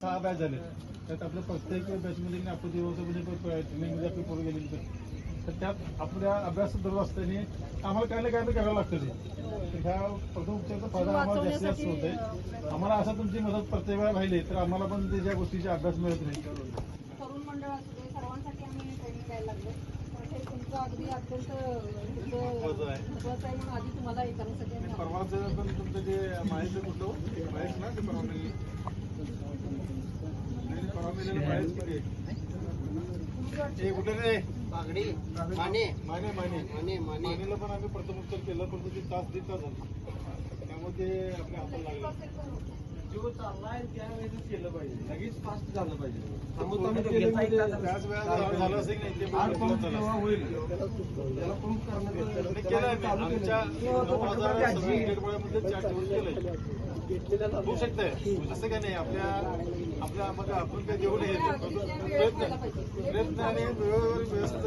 सहा बॅच झाले त्यात आपल्या प्रत्येक बॅचमध्ये आपत्ती व्यवस्थापन ट्रेनिंगमध्ये आपली पोरं गेलेली. तर त्यात आपल्या अभ्यास दररोज असताना आम्हाला काही ना काही तर करावं लागतं ते ह्या प्रथम उपचाराचा फायदा आम्हाला जास्तीत जास्त होत आहे आम्हाला असं तुमची मदत प्रत्येक वेळा राहिली तर आम्हाला पण ते ज्या गोष्टीचा अभ्यास मिळत नाही तरुण मंडळ असू दे सर्वांसाठी आम्ही ट्रेनिंग द्यायला लागलो पण तुमचं अगदी अत्यंत तुमचं महत्त्वाचं आहे. महत्त्वाचं आहे म्हणून आधी तुम्हाला हे करण्यासाठी आम्ही आलो. परवाचं पण तुमचं जे माहिती कुठलं महेश ना ते परवा बागडी. माने. माने माने. माने माने. मानेला पण आम्ही प्रथम उपचार केलं पण ते तास दीड तास झाले. त्यामुळे ते आपल्या हाताला लागलं. जो चाललाय त्यावेळेस केलं पाहिजे लगेच फास्ट झालं पाहिजे. होईल त्याला पंप करण्याचं होऊ शकतंय. असं काय नाही. आपल्या आपल्या मग आपण काय व्हायला पाहिजे. प्रयत्न आणि व्यवस्थित